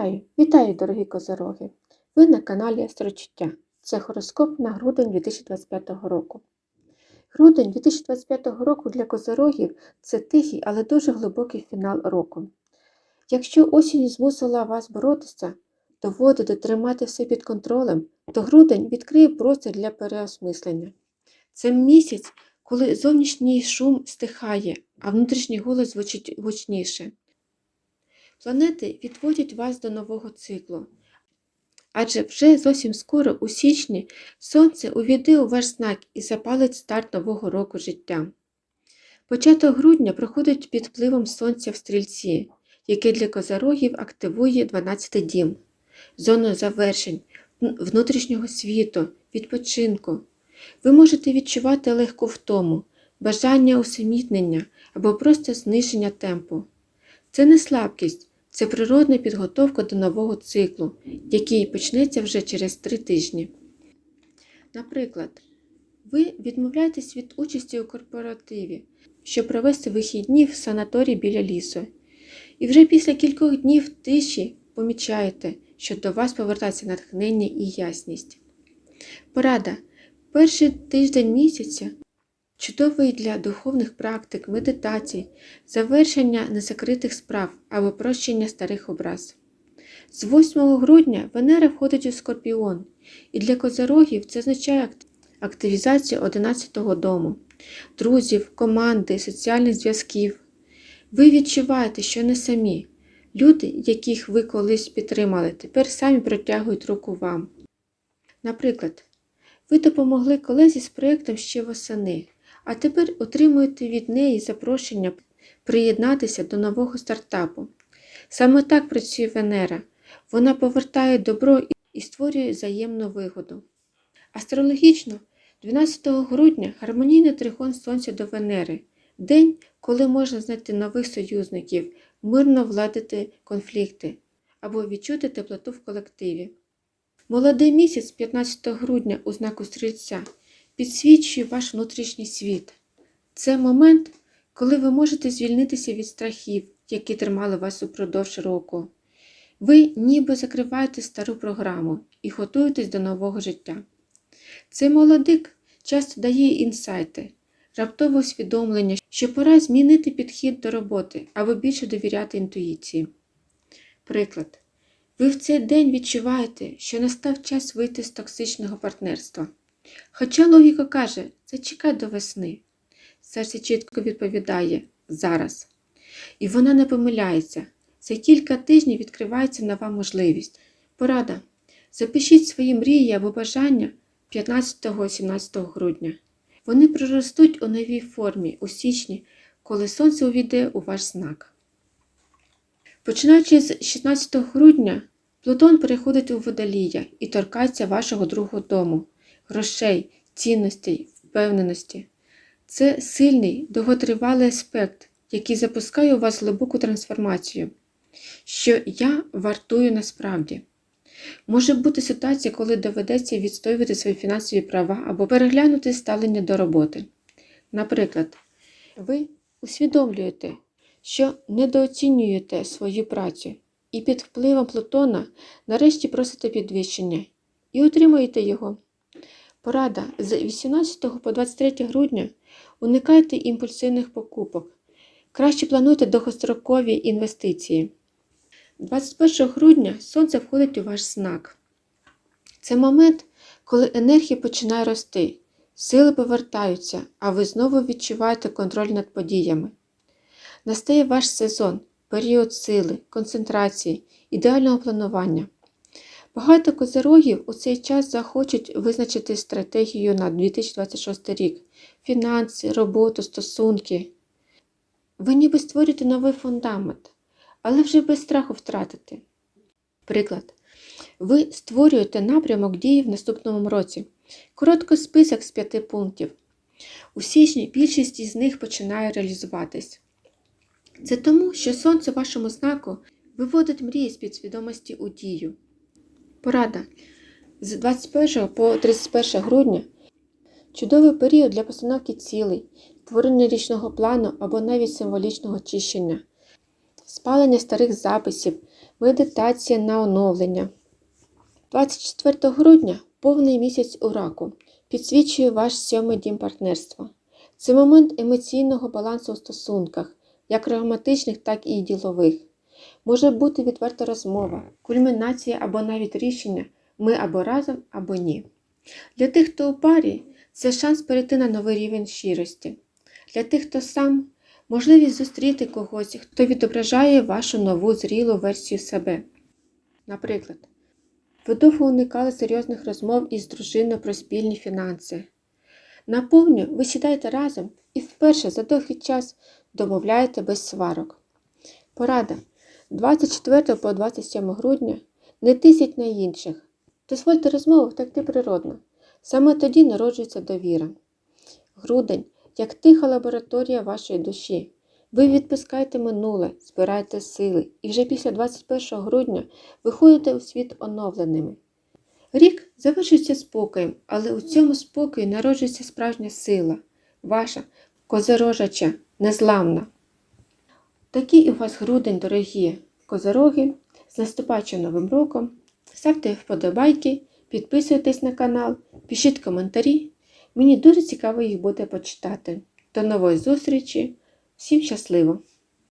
Вітаю, вітаю, дорогі козороги! Ви на каналі Астрочуття. Це хороскоп на грудень 2025 року. Грудень 2025 року для козорогів це тихий, але дуже глибокий фінал року. Якщо осінь змусила вас боротися, доводити тримати все під контролем, то грудень відкриє простір для переосмислення. Це місяць, коли зовнішній шум стихає, а внутрішній голос звучить гучніше. Планети відводять вас до нового циклу. Адже вже зовсім скоро, у січні, Сонце увійде у ваш знак і запалить старт нового року життя. Початок грудня проходить під впливом Сонця в стрільці, яке для козорогів активує 12 дім, зону завершень, внутрішнього світу, відпочинку. Ви можете відчувати легку втому, бажання усамітнення або просто зниження темпу. Це не слабкість, це природна підготовка до нового циклу, який почнеться вже через три тижні. Наприклад, ви відмовляєтесь від участі у корпоративі, щоб провести вихідні в санаторії біля лісу. І вже після кількох днів тиші помічаєте, що до вас повертається натхнення і ясність. Порада. Перший тиждень місяця чудовий для духовних практик, медитацій, завершення незакритих справ або прощення старих образ. З 8 грудня Венера входить у Скорпіон, і для козорогів це означає активізацію 11-го дому, друзів, команди, соціальних зв'язків. Ви відчуваєте, що не самі. Люди, яких ви колись підтримали, тепер самі протягують руку вам. Наприклад, ви допомогли колезі з проєктом ще восени, а тепер отримуєте від неї запрошення приєднатися до нового стартапу. Саме так працює Венера. Вона повертає добро і створює взаємну вигоду. Астрологічно, 12 грудня гармонійний трихон Сонця до Венери день, коли можна знайти нових союзників, мирно владити конфлікти або відчути теплоту в колективі. Молодий місяць 15 грудня у знаку стрільця підсвічує ваш внутрішній світ. Це момент, коли ви можете звільнитися від страхів, які тримали вас упродовж року. Ви ніби закриваєте стару програму і готуєтесь до нового життя. Цей молодик часто дає інсайти, раптове усвідомлення, що пора змінити підхід до роботи або більше довіряти інтуїції. Приклад. Ви в цей день відчуваєте, що настав час вийти з токсичного партнерства. Хоча логіка каже, зачекай до весни. Серце чітко відповідає зараз. І вона не помиляється. За кілька тижнів відкривається нова можливість. Порада. Запишіть свої мрії або бажання 15-17 грудня. Вони проростуть у новій формі у січні, коли сонце увійде у ваш знак. Починаючи з 16 грудня, Плутон переходить у водолія і торкається вашого другого дому грошей, цінностей, впевненості. Це сильний, довготривалий аспект, який запускає у вас глибоку трансформацію, що я вартую насправді. Може бути ситуація, коли доведеться відстоювати свої фінансові права або переглянути ставлення до роботи. Наприклад, ви усвідомлюєте, що недооцінюєте свою працю і під впливом Плутона нарешті просите підвищення і отримуєте його. Порада з 18 по 23 грудня уникайте імпульсивних покупок. Краще плануйте довгострокові інвестиції. 21 грудня Сонце входить у ваш знак. Це момент, коли енергія починає рости, сили повертаються, а ви знову відчуваєте контроль над подіями. Настає ваш сезон, період сили, концентрації, ідеального планування. Багато козирогів у цей час захочуть визначити стратегію на 2026 рік, фінанси, роботу, стосунки. Ви ніби створюєте новий фундамент, але вже без страху втратити. Приклад. Ви створюєте напрямок дії в наступному році. Короткий список з п'яти пунктів. У січні більшість із них починає реалізуватись. Це тому, що сонце вашому знаку виводить мрії з підсвідомості у дію. Порада. З 21 по 31 грудня чудовий період для постановки цілей, творення річного плану або навіть символічного очищення, спалення старих записів, медитація на оновлення. 24 грудня повний місяць у раку підсвічує ваш сьомий дім партнерства. Це момент емоційного балансу у стосунках, як романтичних, так і ділових. Може бути відверта розмова, кульмінація або навіть рішення ми або разом, або ні. Для тих, хто у парі, це шанс перейти на новий рівень щирості. Для тих, хто сам, можливість зустріти когось, хто відображає вашу нову зрілу версію себе. Наприклад, ви довго уникали серйозних розмов із дружиною про спільні фінанси. На повню ви сідаєте разом і вперше за довгий час домовляєте без сварок. Порада 24 по 27 грудня не тисять на інших. Дозвольте розмову втекти природно. Саме тоді народжується довіра. Грудень як тиха лабораторія вашої душі. Ви відпускаєте минуле, збираєте сили, і вже після 21 грудня виходите у світ оновленими. Рік завершується спокоєм, але у цьому спокої народжується справжня сила, ваша козорожача, незламна. Такий у вас грудень, дорогі козороги, з наступаючим новим роком. Ставте вподобайки, підписуйтесь на канал, пишіть коментарі. Мені дуже цікаво їх буде почитати. До нової зустрічі! Всім щасливо!